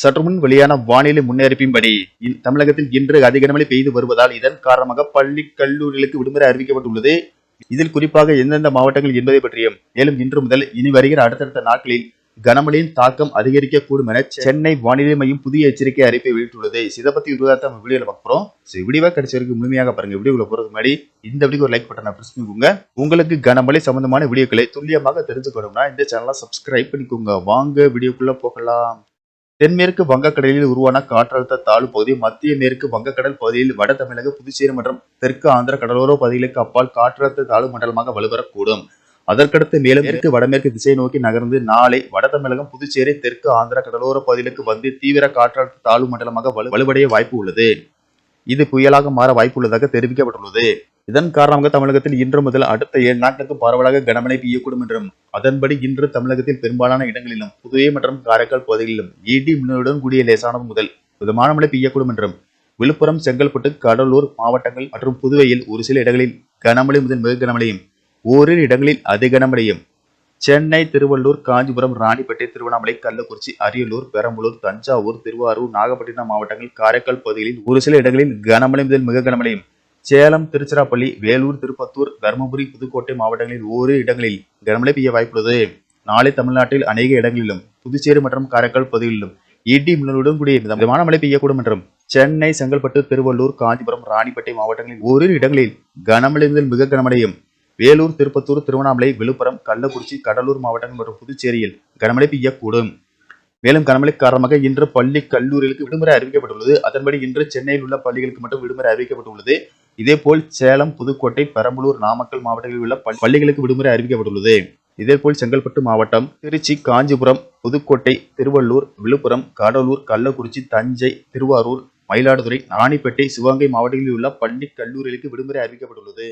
சற்றுமுன் வெளியான வானிலை முன்னறிப்பின்படி தமிழகத்தில் இன்று அதிக மழை பெய்து வருவதால் இதன் காரணமாக பள்ளி கல்லூரிகளுக்கு விடுமுறை அறிவிக்கப்பட்டுள்ளது. இதில் குறிப்பாக எந்தெந்த மாவட்டங்கள் என்பதை பற்றியும் மேலும் இன்று முதல் இனி வருகிற அடுத்தடுத்த நாட்களில் கனமழையின் தாக்கம் அதிகரிக்கக்கூடும் என சென்னை வானிலை மையம் புதிய எச்சரிக்கை அறிவிப்பை வெளியிட்டுள்ளது. இதை பத்தி விரிவாக நம்ம வீடியோல பார்க்க போறோம். ஸோ விடிவா கடைசி வரைக்கும் முழுமையாக பாருங்க. வீடியோக்குள்ள போறதுக்கு முன்னாடி இந்த வீடியோ ஒரு லைக் பட்டனை பிரஸ் பண்ணிக்கோங்க உங்களுக்கு கனமழை சம்பந்தமான வீடியோக்களை துல்லியமாக தெரிஞ்சுக்கணும்னா இந்த சேனலை சப்ஸ்கிரைப் பண்ணிக்கோங்க. வாங்க வீடியோக்குள்ள போகலாம். தென்மேற்கு வங்கக்கடலில் உருவான காற்றழுத்த தாழ்வு பகுதி மத்திய மேற்கு வங்கக்கடல் பகுதியில் வட தமிழக புதுச்சேரி மற்றும் தெற்கு ஆந்திர கடலோர பகுதிகளுக்கு அப்பால் காற்றழுத்த தாழ்வு மண்டலமாக வலுவரக்கூடும். அதற்கடுத்து மேலும் மேற்கு வடமேற்கு திசை நோக்கி நகர்ந்து நாளை வட தமிழகம் புதுச்சேரி தெற்கு ஆந்திர கடலோர பகுதிகளுக்கு வந்து தீவிர காற்றழுத்த தாழ்வு மண்டலமாக வலு வலுவடைய வாய்ப்பு உள்ளது. இது புயலாக மாற வாய்ப்புள்ளதாக தெரிவிக்கப்பட்டுள்ளது. இதன் காரணமாக தமிழகத்தில் இன்று முதல் அடுத்த ஏழு நாட்களுக்கு பரவலாக கனமழை பெய்யக்கூடும் என்றும் அதன்படி இன்று தமிழகத்தில் பெரும்பாலான இடங்களிலும் புதுவை மற்றும் காரைக்கால் பகுதிகளிலும் இடி மின்னலுடன் கூடிய லேசானது முதல் மிதமான மழை பெய்யக்கூடும் என்றும் விழுப்புரம் செங்கல்பட்டு கடலூர் மாவட்டங்கள் மற்றும் புதுவையில் ஒரு சில இடங்களில் கனமழை முதல் மிக கனமழையும் ஓரிரு இடங்களில் அதி கனமழையும். சென்னை திருவள்ளூர் காஞ்சிபுரம் ராணிப்பேட்டை திருவண்ணாமலை கள்ளக்குறிச்சி அரியலூர் பெரம்பலூர் தஞ்சாவூர் திருவாரூர் நாகப்பட்டினம் மாவட்டங்கள் காரைக்கால் பகுதிகளில் ஒரு சில இடங்களில் கனமழை முதல் மிக கனமழையும் சேலம் திருச்சிராப்பள்ளி வேலூர் திருப்பத்தூர் தருமபுரி புதுக்கோட்டை மாவட்டங்களில் ஓரிரு இடங்களில் கனமழை பெய்ய வாய்ப்புள்ளது. நாளை தமிழ்நாட்டில் அநேக இடங்களிலும் புதுச்சேரி மற்றும் காரைக்கால் பகுதிகளிலும் இடி மின்னலுடன் கூடிய மிதமான மழை பெய்யக்கூடும் என்றும் சென்னை செங்கல்பட்டு திருவள்ளூர் காஞ்சிபுரம் ராணிப்பேட்டை மாவட்டங்களில் ஓரிரு இடங்களில் கனமழை முதல் மிக கனமழையும் வேலூர் திருப்பத்தூர் திருவண்ணாமலை விழுப்புரம் கள்ளக்குறிச்சி கடலூர் மாவட்டங்கள் மற்றும் புதுச்சேரியில் கனமழை பெய்யக்கூடும். மேலும் கனமழை காரணமாக இன்று பள்ளி கல்லூரிகளுக்கு விடுமுறை அறிவிக்கப்பட்டுள்ளது. அதன்படி இன்று சென்னையில் உள்ள பள்ளிகளுக்கு மட்டும் விடுமுறை அறிவிக்கப்பட்டுள்ளது. இதேபோல் சேலம் புதுக்கோட்டை பெரம்பலூர் நாமக்கல் மாவட்டங்களில் உள்ள பள்ளிகளுக்கு விடுமுறை அறிவிக்கப்பட்டுள்ளது. இதேபோல் செங்கல்பட்டு மாவட்டம் திருச்சி காஞ்சிபுரம் புதுக்கோட்டை திருவள்ளூர் விழுப்புரம் கடலூர் கள்ளக்குறிச்சி தஞ்சை திருவாரூர் மயிலாடுதுறை ராணிப்பேட்டை சிவகங்கை மாவட்டங்களில் உள்ள பள்ளி கல்லூரிகளுக்கு விடுமுறை அறிவிக்கப்பட்டுள்ளது.